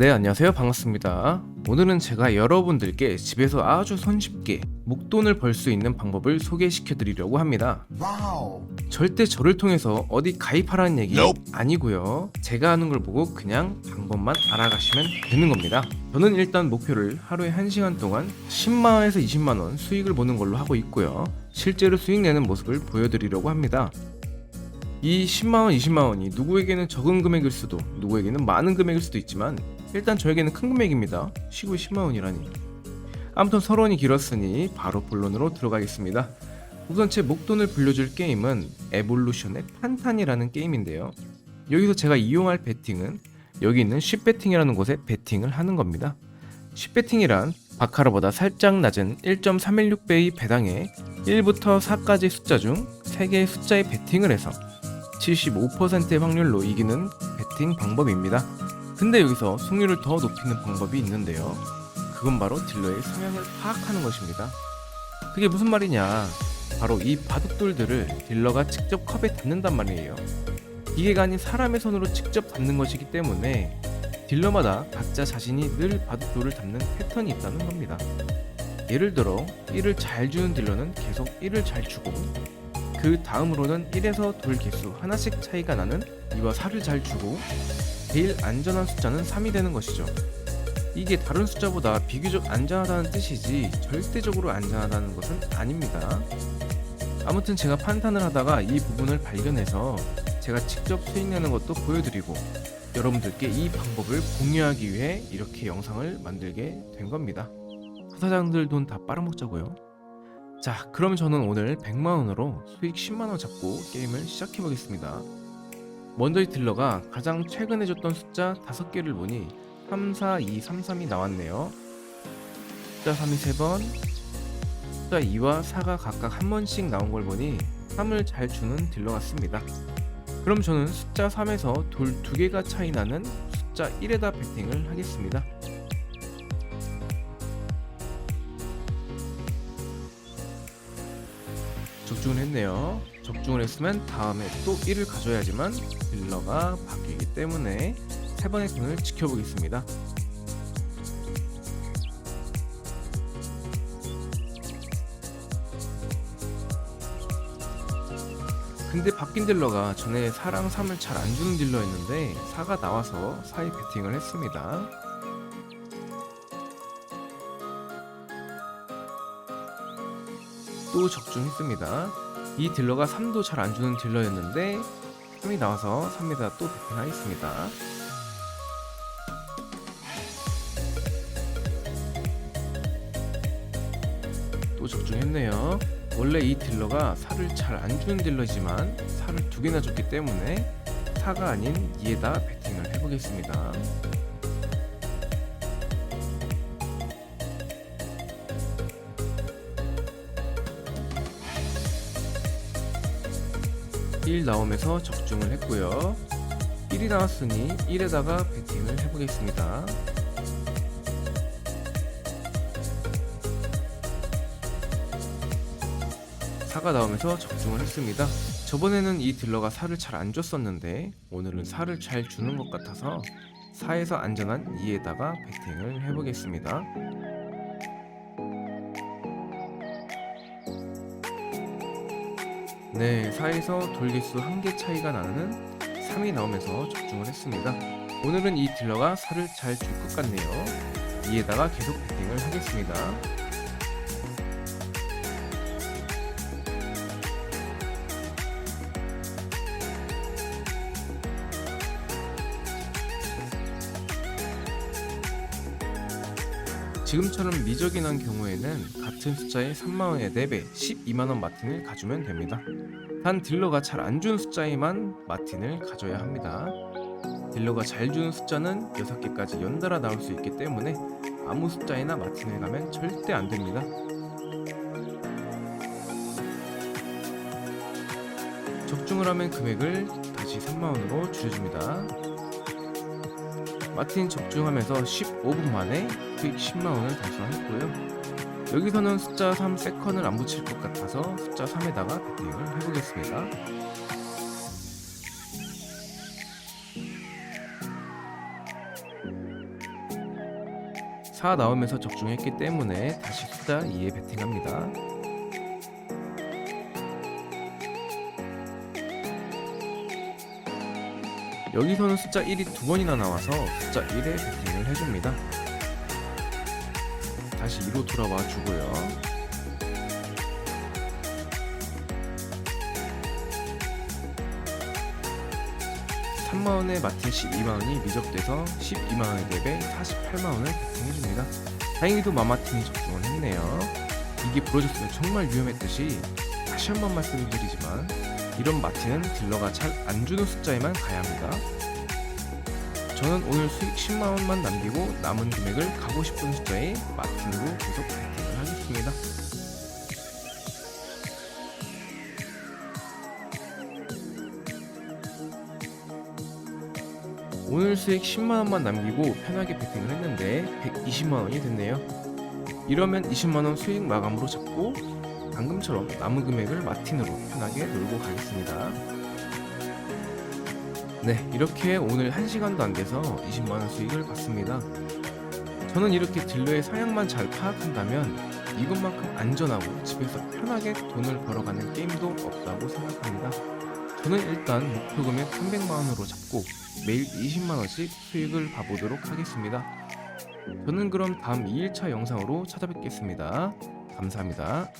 네, 안녕하세요. 반갑습니다. 오늘은 제가 여러분들께 집에서 아주 손쉽게 목돈을 벌 수 있는 방법을 소개시켜 드리려고 합니다. Wow. 절대 저를 통해서 어디 가입하라는 얘기. 아니고요. 제가 하는 걸 보고 그냥 방법만 알아가시면 되는 겁니다. 저는 일단 목표를 하루에 1시간 동안 10만원에서 20만원 수익을 보는 걸로 하고 있고요. 실제로 수익 내는 모습을 보여드리려고 합니다. 이 10만원, 20만원이 누구에게는 적은 금액일 수도, 누구에게는 많은 금액일 수도 있지만 일단 저에게는 큰 금액입니다. 쉬고 10만원이라니. 아무튼 서론이 길었으니 바로 본론으로 들어가겠습니다. 우선 제 목돈을 불려줄 게임은 에볼루션의 판탄이라는 게임인데요. 여기서 제가 이용할 베팅은 여기 있는 쉽베팅이라는 곳에 베팅을 하는 겁니다. 쉽베팅이란 바카라보다 살짝 낮은 1.316배의 배당에 1부터 4까지 숫자 중 3개의 숫자에 베팅을 해서 75%의 확률로 이기는 베팅 방법입니다. 근데 여기서 승률을 더 높이는 방법이 있는데요. 그건 바로 딜러의 성향을 파악하는 것입니다. 그게 무슨 말이냐? 바로 이 바둑돌들을 딜러가 직접 컵에 담는단 말이에요. 기계가 아닌 사람의 손으로 직접 담는 것이기 때문에 딜러마다 각자 자신이 늘 바둑돌을 담는 패턴이 있다는 겁니다. 예를 들어 1을 잘 주는 딜러는 계속 1을 잘 주고 그 다음으로는 1에서 돌 개수 하나씩 차이가 나는 2와 4를 잘 주고 제일 안전한 숫자는 3이 되는 것이죠. 이게 다른 숫자보다 비교적 안전하다는 뜻이지 절대적으로 안전하다는 것은 아닙니다. 아무튼 제가 판단을 하다가 이 부분을 발견해서 제가 직접 수익 내는 것도 보여드리고 여러분들께 이 방법을 공유하기 위해 이렇게 영상을 만들게 된 겁니다. 사장들 돈 다 빨아먹자고요. 자, 그럼 저는 오늘 100만원으로 수익 10만원 잡고 게임을 시작해보겠습니다. 먼저 이 딜러가 가장 최근에 줬던 숫자 5개를 보니 3, 4, 2, 3, 3이 나왔네요. 숫자 3이 3번, 숫자 2와 4가 각각 한 번씩 나온 걸 보니 3을 잘 주는 딜러 같습니다. 그럼 저는 숫자 3에서 돌 2개가 차이 나는 숫자 1에다 배팅을 하겠습니다. 적중을 했네요. 적중을 했으면 다음에 또 1을 가져야지만 딜러가 바뀌기 때문에 세 번의 손을 지켜보겠습니다. 근데 바뀐 딜러가 전에 4랑 3을 잘 안 주는 딜러였는데 4가 나와서 4에 배팅을 했습니다. 또 적중했습니다. 이 딜러가 3도 잘 안 주는 딜러였는데 3이 나와서 3에다 또 배팅하겠습니다. 또 적중했네요. 원래 이 딜러가 살을 잘안 주는 딜러지만 살을 두 개나 줬기 때문에 4가 아닌 2에다 배팅을 해보겠습니다. (1) 나오면서 적중을 했고요 1이 나왔으니 1에다가 배팅을 해보겠습니다 사가 나오면서 적중을 했습니다. 저번에는 이 딜러가 살을 잘 안 줬었는데 오늘은 살을 잘 주는 것 같아서 4에서 안전한 2에다가 배팅을 해보겠습니다. 네, 4에서 돌개수 한개 차이가 나는 3이 나오면서 적중을 했습니다. 오늘은 이 딜러가 살을 잘줄 것 같네요. 2에다가 계속 배팅을 하겠습니다. 지금처럼 미적이 난 경우에는 같은 숫자의 3만원의 4배 12만원 마틴을 가주면 됩니다. 단 딜러가 잘안 주는 숫자에만 마틴을 가져야 합니다. 딜러가 잘 주는 숫자는 6개까지 연달아 나올 수 있기 때문에 아무 숫자에나 마틴을 가면 절대 안 됩니다. 적중을 하면 금액을 다시 3만원으로 줄여줍니다. 마틴 적중하면서 15분 만에 수익 10만원을 달성했고요. 여기서는 숫자 3 세컨을 안 붙일 것 같아서 숫자 3에다가 배팅을 해보겠습니다. 4 나오면서 적중했기 때문에 다시 숫자 2에 베팅합니다. 여기서는 숫자 1이 두 번이나 나와서 숫자 1에 베팅을 해줍니다. 다시 2로 돌아와 주고요. 3만원에 마틴 12만원이 미적돼서 12만원의 랩에 48만원을 베팅해줍니다. 다행히도 마마틴이 적중을 했네요. 이게 부러졌으면 정말 위험했듯이 다시 한 번 말씀을 드리지만 이런 마틴은 딜러가 잘 안 주는 숫자에만 가야 합니다. 저는 오늘 수익 10만원만 남기고 남은 금액을 가고 싶은 숫자에 마틴으로 계속 베팅을 하겠습니다. 오늘 수익 10만원만 남기고 편하게 베팅을 했는데 120만원이 됐네요. 이러면 20만원 수익 마감으로 잡고 방금처럼 남은 금액을 마틴으로 편하게 놀고 가겠습니다. 네, 이렇게 오늘 1시간도 안 돼서 20만원 수익을 봤습니다. 저는 이렇게 딜러의 상향만 잘 파악한다면 이것만큼 안전하고 집에서 편하게 돈을 벌어가는 게임도 없다고 생각합니다. 저는 일단 목표 금액 300만원으로 잡고 매일 20만원씩 수익을 봐보도록 하겠습니다. 저는 그럼 다음 2일차 영상으로 찾아뵙겠습니다. 감사합니다.